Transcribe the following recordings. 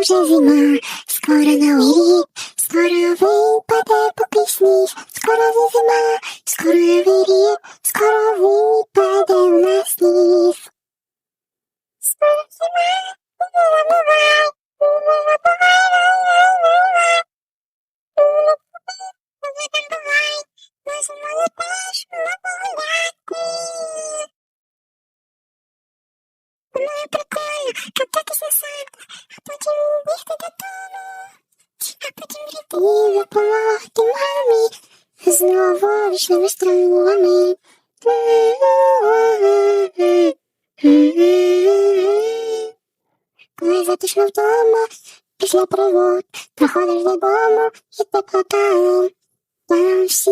вже зима, скоро новий рік, скоро випаде по пісні, скоро зима, скоро новий рік, скоро прийти допомогти мамі з новорічними стравами. Коли затишно вдома, після пригод, проходиш додому і теплота. Там всі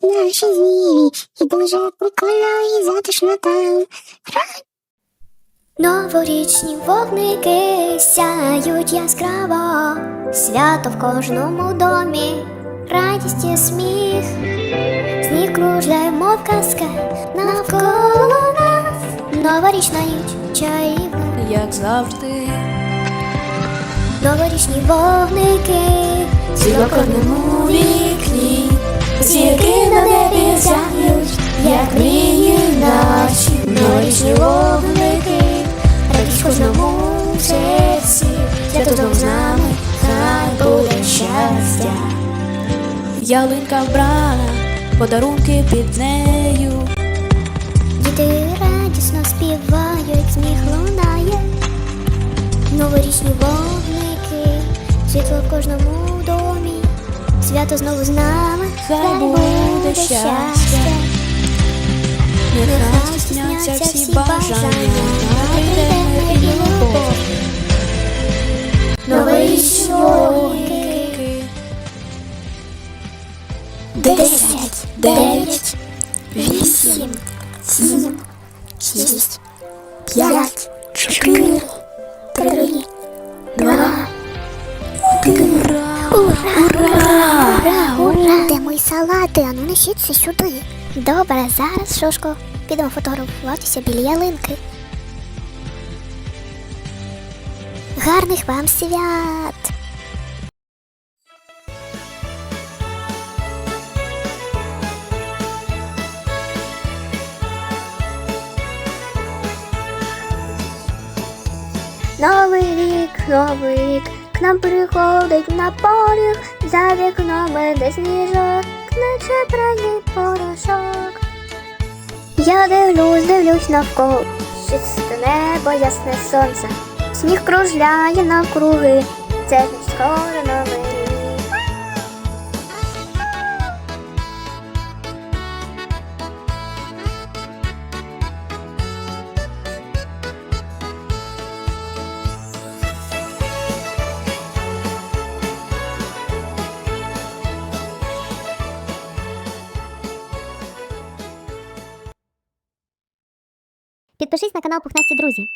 наші звірі, і дуже прикольно і затишно там. Новорічні вогники сяють яскраво, свято в кожному домі, радість і сміх, сніг кружляє, мов казка навколо нас, новорічна ніч чарівна, як завжди, новорічні вогники, в кожному вікні, зірки на небі сяють, свято з нами, хай буде щастя. Ялинка вбрана, подарунки під нею, діти радісно співають, сміх лунає, новорічні вогники, світло в кожному домі, свято знову з нами, Хай буде щастя. нехай сняться всі бажання, Десять, дев'ять, вісім, сім, шість, п'ять, чотири, три, два, один. Ура, ура! Де мої салати? Ану несіться сюди. Добре, зараз, Шошко, підемо фотографуватися біля ялинки. Гарних вам свят! Новий рік, новий рік, к нам приходить на поріг, за вікном веде сніжок, наче пральний порошок. Я дивлюсь, дивлюсь навколо, чисте небо, ясне сонце, сніг кружляє навкруги, це ж скоро новий Підпишись на канал Пухнасті Друзі.